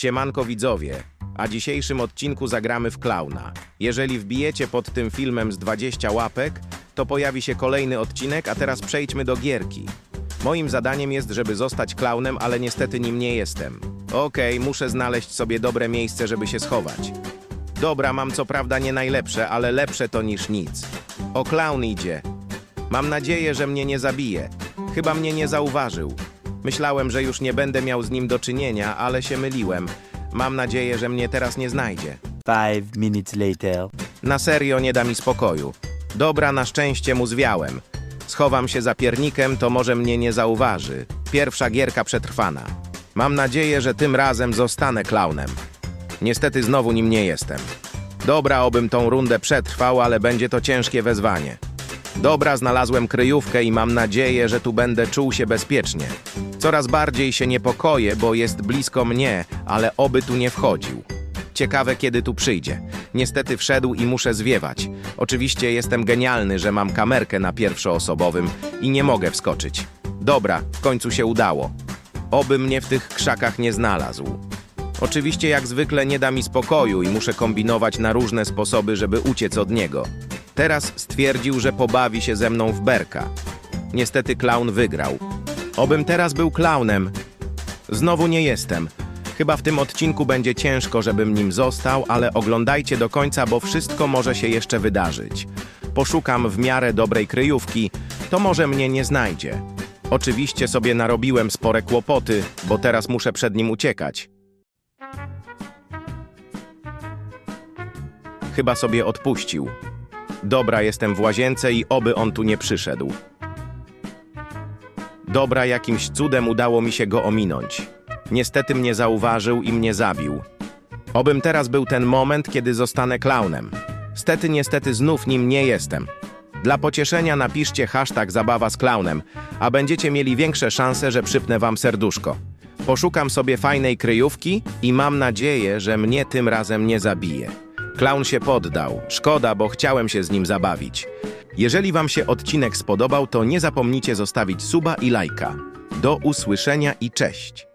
Siemanko widzowie, a dzisiejszym odcinku zagramy w klauna. Jeżeli wbijecie pod tym filmem z 20 łapek, to pojawi się kolejny odcinek, a teraz przejdźmy do gierki. Moim zadaniem jest, żeby zostać klaunem, ale niestety nim nie jestem. Okej, muszę znaleźć sobie dobre miejsce, żeby się schować. Dobra, mam co prawda nie najlepsze, ale lepsze to niż nic. O klaun idzie. Mam nadzieję, że mnie nie zabije. Chyba mnie nie zauważył. Myślałem, że już nie będę miał z nim do czynienia, ale się myliłem. Mam nadzieję, że mnie teraz nie znajdzie. Five minutes later. Na serio nie da mi spokoju. Dobra, na szczęście mu zwiałem. Schowam się za piernikiem, to może mnie nie zauważy. Pierwsza gierka przetrwana. Mam nadzieję, że tym razem zostanę klaunem. Niestety znowu nim nie jestem. Dobra, obym tą rundę przetrwał, ale będzie to ciężkie wezwanie. Dobra, znalazłem kryjówkę i mam nadzieję, że tu będę czuł się bezpiecznie. Coraz bardziej się niepokoję, bo jest blisko mnie, ale oby tu nie wchodził. Ciekawe, kiedy tu przyjdzie. Niestety wszedł i muszę zwiewać. Oczywiście jestem genialny, że mam kamerkę na pierwszoosobowym i nie mogę wskoczyć. Dobra, w końcu się udało. Oby mnie w tych krzakach nie znalazł. Oczywiście jak zwykle nie da mi spokoju i muszę kombinować na różne sposoby, żeby uciec od niego. Teraz stwierdził, że pobawi się ze mną w berka. Niestety klaun wygrał. Obym teraz był klaunem. Znowu nie jestem. Chyba w tym odcinku będzie ciężko, żebym nim został, ale oglądajcie do końca, bo wszystko może się jeszcze wydarzyć. Poszukam w miarę dobrej kryjówki, to może mnie nie znajdzie. Oczywiście sobie narobiłem spore kłopoty, bo teraz muszę przed nim uciekać. Chyba sobie odpuścił. Dobra, jestem w łazience i oby on tu nie przyszedł. Dobra, jakimś cudem udało mi się go ominąć. Niestety mnie zauważył i mnie zabił. Obym teraz był ten moment, kiedy zostanę klaunem. Stety, niestety znów nim nie jestem. Dla pocieszenia napiszcie hashtag zabawa z klaunem, a będziecie mieli większe szanse, że przypnę wam serduszko. Poszukam sobie fajnej kryjówki i mam nadzieję, że mnie tym razem nie zabije. Klaun się poddał. Szkoda, bo chciałem się z nim zabawić. Jeżeli wam się odcinek spodobał, to nie zapomnijcie zostawić suba i lajka. Do usłyszenia i cześć!